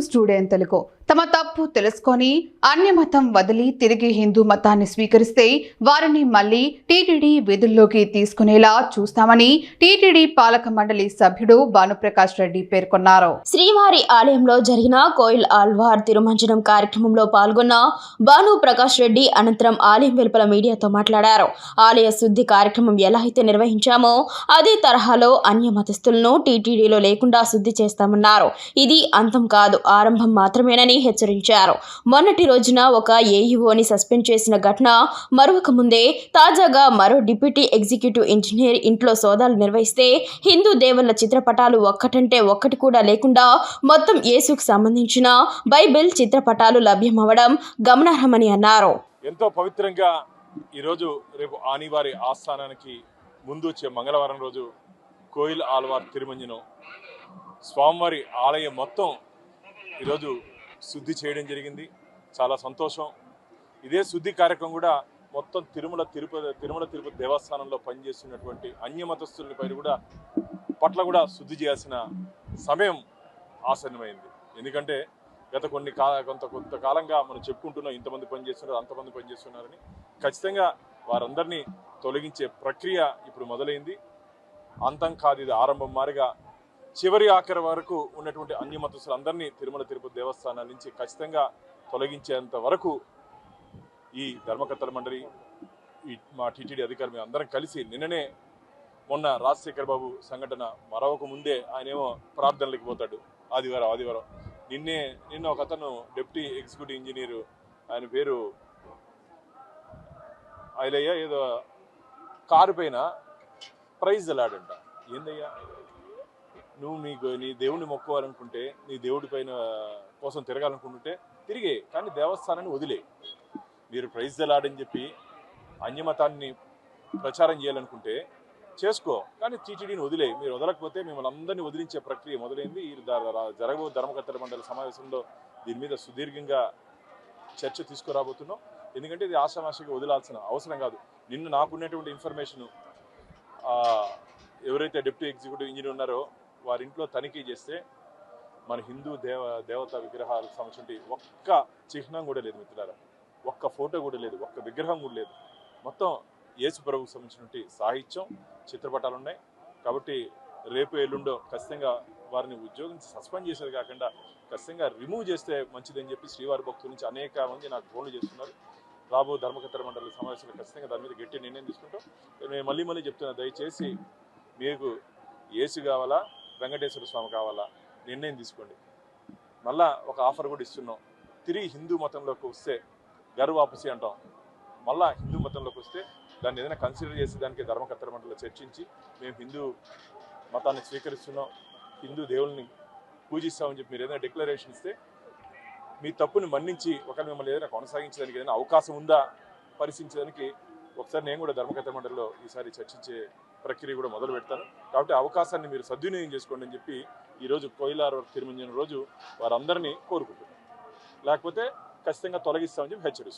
Student Telugu తమ తప్పు తెలుసుకొని అన్య మతం వదిలి తిరిగి హిందూ మతాన్ని స్వీకరిస్తే వారిని మళ్ళీ టీటీడీ విధుల్లోకి తీసుకునేలా చూస్తామని టీటీడీ పాలక మండలి సభ్యుడు భానుప్రకాష్ రెడ్డి పేర్కొన్నారు. శ్రీవారి ఆలయంలో జరిగిన కోయిల్ ఆల్వార్ తిరుమంజనం కార్యక్రమంలో పాల్గొన్న భాను ప్రకాష్ రెడ్డి అనంతరం ఆలయం వెలుపల మీడియాతో మాట్లాడారు. ఆలయ శుద్ధి కార్యక్రమం ఎలా అయితే నిర్వహించామో అదే తరహాలో అన్య మతస్థులను టీటీడీలో లేకుండా శుద్ధి చేస్తామన్నారు. ఇది అంతం కాదు ఆరంభం మాత్రమేనని హెచ్చరించారు. మొన్నటి రోజున ఒక ఏఈఓని సస్పెండ్ చేసిన ఘటన మరొక ముందే తాజాగా మరో డిప్యూటీ ఎగ్జిక్యూటివ్ ఇంజనీర్ ఇంట్లో సోదాలు నిర్వహిస్తే హిందూ దేవుళ్ళ చిత్రపటాలు ఒక్కటంటే ఒక్కటి కూడా లేకుండా మొత్తం యేసుకు సంబంధించిన బైబిల్ చిత్రపటాలు లభ్యమవడం గమనార్హమని అన్నారు. ఎంతో పవిత్రంగా ఈరోజు రేపు ఆనివారి ఆస్థానానికి ముందు వచ్చే మంగళవారం రోజు కోయిల్ ఆల్వార్ తిరుమంజనం స్వామివారి ఆలయం మొత్తం ఈరోజు శుద్ధి చేయడం జరిగింది. చాలా సంతోషం. ఇదే శుద్ధి కార్యక్రమం కూడా మొత్తం తిరుమల తిరుపతి తిరుమల తిరుపతి దేవస్థానంలో పనిచేస్తున్నటువంటి అన్యమతస్తుల పైన కూడా పట్ల కూడా శుద్ధి చేయాల్సిన సమయం ఆసన్నమైంది. ఎందుకంటే గత కొన్ని కా కొంత కొంతకాలంగా మనం చెప్పుకుంటున్నాం ఇంతమంది పనిచేస్తున్నారు అంతమంది పనిచేస్తున్నారని. ఖచ్చితంగా వారందరినీ తొలగించే ప్రక్రియ ఇప్పుడు మొదలైంది. అంతం కాదు ఇది ఆరంభం మారిగా చివరి ఆఖరి వరకు ఉన్నటువంటి అన్యమతస్తులందరినీ తిరుమల తిరుపతి దేవస్థానం నుంచి ఖచ్చితంగా తొలగించేంత వరకు ఈ ధర్మకర్తల మండలి ఈ మా టీటీడీ అధికారి మేము అందరం కలిసి నిన్ననే మొన్న రాజశేఖర్ బాబు సంఘటన మరొక ముందే ఆయనేమో ప్రార్థనలకు పోతాడు ఆదివారం ఆదివారం. నిన్నే నిన్న ఒక అతను డిప్యూటీ ఎగ్జిక్యూటివ్ ఇంజనీరు ఆయన పేరు ఆయలయ్య ఏదో కారు పైన ప్రైజ్ ఎలాడంట ఏందయ్యా? నువ్వు నీకు నీ దేవుడిని మొక్కోవాలనుకుంటే నీ దేవుడి పైన కోసం తిరగాలనుకుంటుంటే తిరిగే కానీ దేవస్థానాన్ని వదిలే. మీరు ప్రైజ్ అలాడని చెప్పి అన్యమతాన్ని ప్రచారం చేయాలనుకుంటే చేసుకో కానీ టీటీడీని వదిలే. మీరు వదలకపోతే మిమ్మల్ని అందరినీ వదిలించే ప్రక్రియ మొదలైంది. ఈ జరగబో ధర్మకర్తల మండలి సమావేశంలో దీని మీద సుదీర్ఘంగా చర్చ తీసుకురాబోతున్నాం. ఎందుకంటే ఇది ఆశామాషగా వదిలాల్సిన అవసరం కాదు. నిన్ను నాకున్నటువంటి ఇన్ఫర్మేషన్ ఎవరైతే డిప్యూటీ ఎగ్జిక్యూటివ్ ఇంజనీర్ ఉన్నారో వారి ఇంట్లో తనిఖీ చేస్తే మన హిందూ దేవ దేవతా విగ్రహాలకు సంబంధించి ఒక్క చిహ్నం కూడా లేదు మిత్రులారా. ఒక్క ఫోటో కూడా లేదు ఒక్క విగ్రహం కూడా లేదు. మొత్తం యేసు ప్రభువుకు సంబంధించినటువంటి సాహిత్యం చిత్రపటాలు ఉన్నాయి. కాబట్టి రేపు ఎల్లుండో ఖచ్చితంగా వారిని ఉద్యోగం సస్పెండ్ చేసేది కాకుండా ఖచ్చితంగా రిమూవ్ చేస్తే మంచిదని చెప్పి శ్రీవారి భక్తుల నుంచి అనేక మంది నాకు ఫోన్లు చేస్తున్నారు. రాబో ధర్మకర్తల మండలి సమావేశంలో ఖచ్చితంగా దాని మీద గట్టి నిర్ణయం తీసుకుంటాం. నేను మళ్ళీ మళ్ళీ చెప్తున్నా దయచేసి మీకు ఏసు కావాలా? వెంకటేశ్వర స్వామి కావాలా? నిర్ణయం తీసుకోండి. మళ్ళా ఒక ఆఫర్ కూడా ఇస్తున్నాం. తిరిగి హిందూ మతంలోకి వస్తే గర్వాపసి అంటాం. మళ్ళా హిందూ మతంలోకి వస్తే దాన్ని ఏదైనా కన్సిడర్ చేసి దానికి ధర్మకర్తల మండలిలో చర్చించి మేము హిందూ మతాన్ని స్వీకరిస్తున్నాం హిందూ దేవుల్ని పూజిస్తామని చెప్పి మీరు ఏదైనా డిక్లరేషన్ ఇస్తే మీ తప్పుని మన్నించి ఒకవేళ మిమ్మల్ని ఏదైనా కొనసాగించడానికి ఏదైనా అవకాశం ఉందా? పరిశీలించడానికి ఒకసారి నేను కూడా ధర్మకర్త మండలిలో ఈసారి చర్చించే ప్రక్రియ కూడా మొదలు పెడతారు. కాబట్టి అవకాశాన్ని మీరు సద్వినియోగం చేసుకోండి అని చెప్పి ఈరోజు కోయిలార్ తిరుమంజన రోజు వారందరినీ కోరుకుంటున్నారు లేకపోతే ఖచ్చితంగా తొలగిస్తామని చెప్పి హెచ్చరిస్తున్నాను